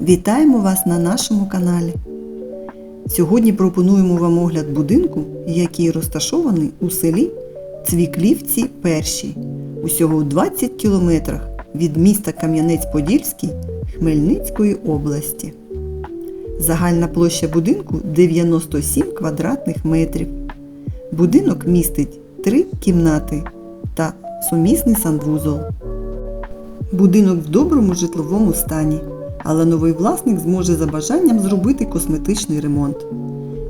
Вітаємо вас на нашому каналі. Сьогодні пропонуємо вам огляд будинку, який розташований у селі Цвіклівці Перші, усього у 20 кілометрах від міста Кам'янець-Подільський Хмельницької області. Загальна площа будинку 97 квадратних метрів. Будинок містить три кімнати та сумісний санвузол. Будинок в доброму житловому стані, але новий власник зможе за бажанням зробити косметичний ремонт.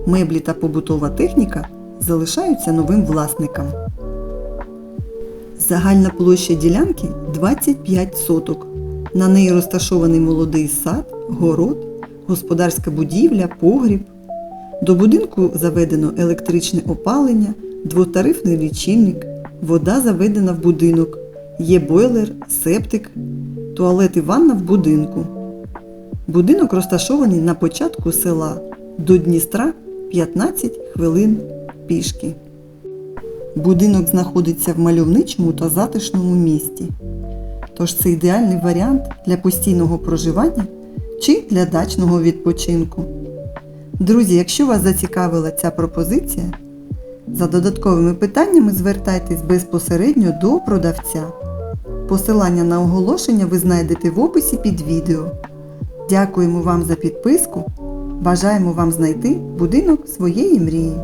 Меблі та побутова техніка залишаються новим власникам. Загальна площа ділянки 25 соток. На неї розташований молодий сад, город, господарська будівля, погріб. До будинку заведено електричне опалення, двотарифний лічильник, вода заведена в будинок, є бойлер, септик, туалет і ванна в будинку. Будинок розташований на початку села. До Дністра 15 хвилин пішки. Будинок знаходиться в мальовничому та затишному місті. Тож це ідеальний варіант для постійного проживання чи для дачного відпочинку. Друзі, якщо вас зацікавила ця пропозиція, за додатковими питаннями звертайтесь безпосередньо до продавця. Посилання на оголошення ви знайдете в описі під відео. Дякуємо вам за підписку. Бажаємо вам знайти будинок своєї мрії.